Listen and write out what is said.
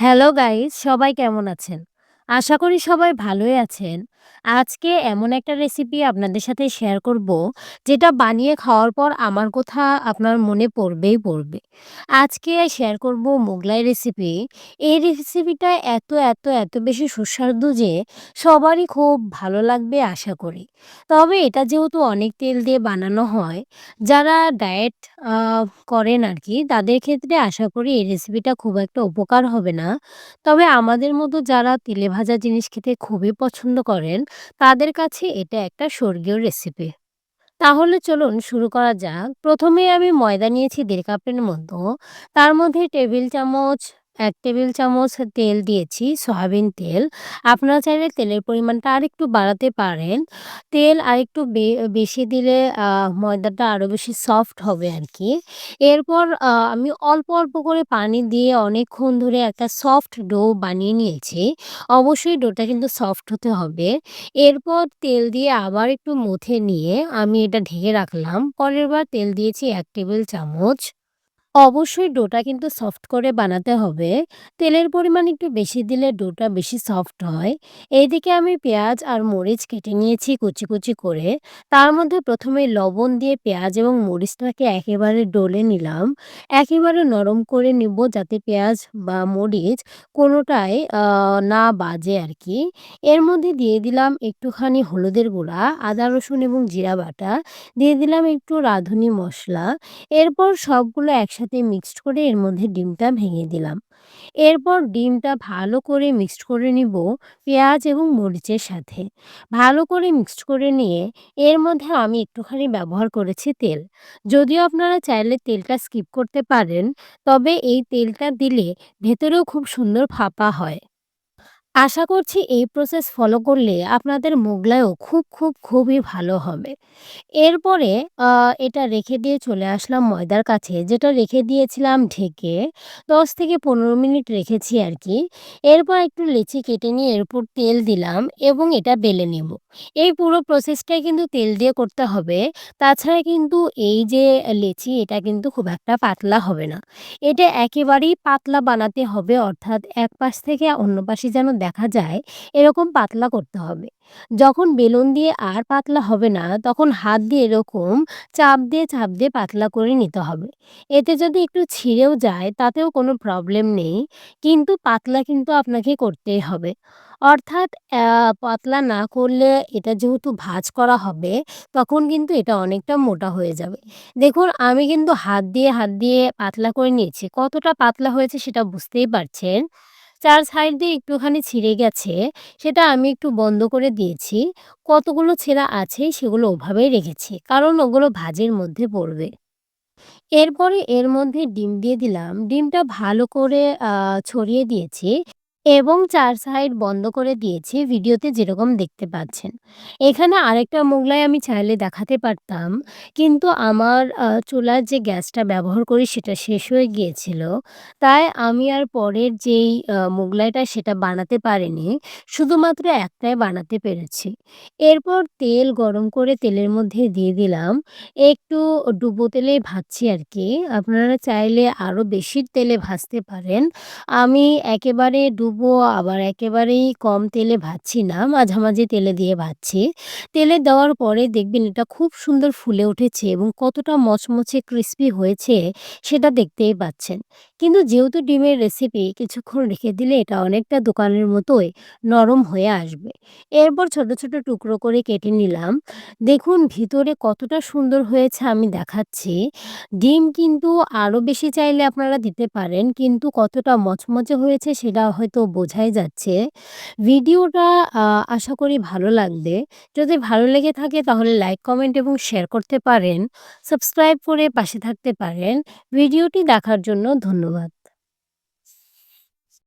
Hello guys সবাই কেমন আছেন? আশা করি সবাই ভালোই আছেন। আজকে এমন একটা রেসিপি আপনাদের সাথে শেয়ার করব, যেটা বানিয়ে খাওয়ার পর আমার কথা আপনার মনে পড়বেই পড়বে। আজকে শেয়ার করব মোগলাই রেসিপি। এই রেসিপিটা এত, এত, এত বেশি সুস্বাদু যে সবারই খুব ভালো লাগবে আশা করি। তবে এটা যেহেতু অনেক তেল দিয়ে বানানো হয়, যারা ডায়েট আ করেন আরকি তাদের ক্ষেত্রে আশা করি এই রেসিপিটা খুব একটা উপকার হবে না। তবে আমাদের মতো যারা তেলে ভাজা জিনিস খেতে খুবই পছন্দ করেন, তাদের কাছে এটা একটা স্বর্গীয় রেসিপি। তাহলে চলুন শুরু করা যাক। প্রথমে আমি ময়দা নিয়েছি দেড় কাপের মতো। তার মধ্যে টেবিল চামচ ১ টেবিল চামচ তেল দিয়েছি, সয়াবিন তেল। আপনারা চাইলে তেলের পরিমাণটা আরেকটু বাড়াতে পারেন। তেল আরেকটু বে বেশি দিলে ময়দাটা আরও বেশি সফট হবে আর কি এরপর আমি অল্প, অল্প করে পানি দিয়ে অনেকক্ষণ ধরে একটা সফট ডো বানিয়ে নিয়েছি। অবশ্যই ডোটা কিন্তু সফট হতে হবে। এরপর তেল দিয়ে আবার একটু মথে নিয়ে আমি এটা ঢেকে রাখলাম। পরের বার তেল দিয়েছি এক টেবিল চামচ। অবশ্যই ডোটা কিন্তু সফট করে বানাতে হবে। তেলের পরিমাণ একটু বেশি দিলে ডোটা বেশি সফট হয়। এইদিকে আমি পেঁয়াজ আর মরিচ কেটে নিয়েছি কুচি, কুচি করে। তার মধ্যে প্রথমে লবণ দিয়ে পেঁয়াজ এবং মরিচটাকে একেবারে ডলে নিলাম। একেবারে নরম করে নিব যাতে পেঁয়াজ বা মরিচ কোনোটাই না বাজে আর কি এর মধ্যে দিয়ে দিলাম একটুখানি হলুদের গুঁড়া, আদা, রসুন এবং জিরা বাটা। দিয়ে দিলাম একটু রাঁধুনি মশলা এরপর সবগুলো একসাথে মিক্সড করে এর মধ্যে ডিমটা ভেঙে দিলাম। এরপর ডিমটা ভালো করে মিক্সড করে নিব পেঁয়াজ এবং মরিচের সাথে। ভালো করে মিক্সড করে নিয়ে এর মধ্যে আমি একটুখানি ব্যবহার করেছি তেল। যদিও আপনারা চাইলে তেলটা স্কিপ করতে পারেন, তবে এই তেলটা দিলে ভেতরেও খুব সুন্দর ফাঁপা হয়। আশা করছি এই প্রসেস ফলো করলে আপনাদের মোগলাইও খুব, খুব, খুবই ভালো হবে। এরপরে এটা রেখে দিয়ে চলে আসলাম ময়দার কাছে, যেটা রেখে দিয়েছিলাম ঢেকে ১০ থেকে ১৫ মিনিট রেখেছি আরকি। এরপর একটু লেচি কেটে নিয়ে এর উপর তেল দিলাম এবং এটা বেলে নেব। এই পুরো প্রসেসটাই কিন্তু তেল দিয়ে করতে হবে। তাছাড়া কিন্তু এই যে লেচি এটা কিন্তু খুব একটা পাতলা হবে না। এটা একেবারেই পাতলা বানাতে হবে অর্থাৎ এক পাশ থেকে অন্য পাশে যেন দেখা যায় এরকম পাতলা করতে হবে। যখন বেলুন দিয়ে আর পাতলা হবে না তখন হাত দিয়ে এরকম চাপ দিয়ে, চাপ দিয়ে পাতলা করে নিতে হবে। এতে যদি একটু ছিঁড়েও যায় তাতেও কোনো প্রবলেম নেই। কিন্তু পাতলা কিন্তু আপনাকে করতেই হবে। অর্থাৎ পাতলা না করলে এটা যেহেতু ভাঁজ করা হবে তখন কিন্তু এটা অনেকটা মোটা হয়ে যাবে। দেখুন আমি কিন্তু হাত দিয়ে, হাত দিয়ে পাতলা করে নিয়েছি। কতটা পাতলা হয়েছে সেটা বুঝতেই পারছেন। ৪ সাইড দিয়ে একটুখানি ছিঁড়ে গেছে, সেটা আমি একটু বন্ধ করে দিয়েছি। কতগুলো ছেঁড়া আছে সেগুলো ওভাবেই রেখেছি। কারণ ওগুলো ভাজের মধ্যে পড়বে। এরপরে এর মধ্যে ডিম দিয়ে দিলাম। ডিমটা ভালো করে ছড়িয়ে দিয়েছি এবং চার সাইড বন্ধ করে দিয়েছি ভিডিওতে যেরকম দেখতে পাচ্ছেন। এখানে আরেকটা মোগলাই আমি চাইলে দেখাতে পারতাম। কিন্তু আমার চুলার যে গ্যাসটা ব্যবহার করি সেটা শেষ হয়ে গিয়েছিল। তাই আমি আর পরের যেই মোগলাইটা সেটা বানাতে পারিনি। শুধুমাত্র একটাই বানাতে পেরেছি। এরপর তেল গরম করে তেলের মধ্যে দিয়ে দিলাম। একটু ডুবো তেলেই ভাজছি আরকি। আপনারা চাইলে আরও বেশি তেলে ভাজতে পারেন। আমি একেবারে ডুবো আবার একেবারেই কম তেলে ভাজছি না, মাঝামাঝি তেলে দিয়ে ভাজছি। তেলে দেওয়ার পরে দেখবেন এটা খুব সুন্দর ফুলে উঠেছে এবং কতটা মচমচে ক্রিস্পি হয়েছে সেটা দেখতেই পাচ্ছেন। কিন্তু যেহেতু ডিমের রেসিপি কিছুক্ষণ রেখে দিলে এটা অনেকটা দোকানের মতোই নরম হয়ে আসবে। এরপর ছোট, ছোট টুকরো করে কেটে নিলাম। দেখুন ভিতরে কতটা সুন্দর হয়েছে আমি দেখাচ্ছি। ডিম কিন্তু আরও বেশি চাইলে আপনারা দিতে পারেন। কিন্তু কতটা মচমচে হয়েছে সেটা হয়তো বোঝাই যাচ্ছে। ভিডিওটা আশা করি ভালো লাগবে। যদি ভালো লেগে থাকে তাহলে লাইক, কমেন্ট এবং শেয়ার করতে পারেন। সাবস্ক্রাইব করে পাশে থাকতে পারেন। ভিডিওটি দেখার জন্য ধন্যবাদ। は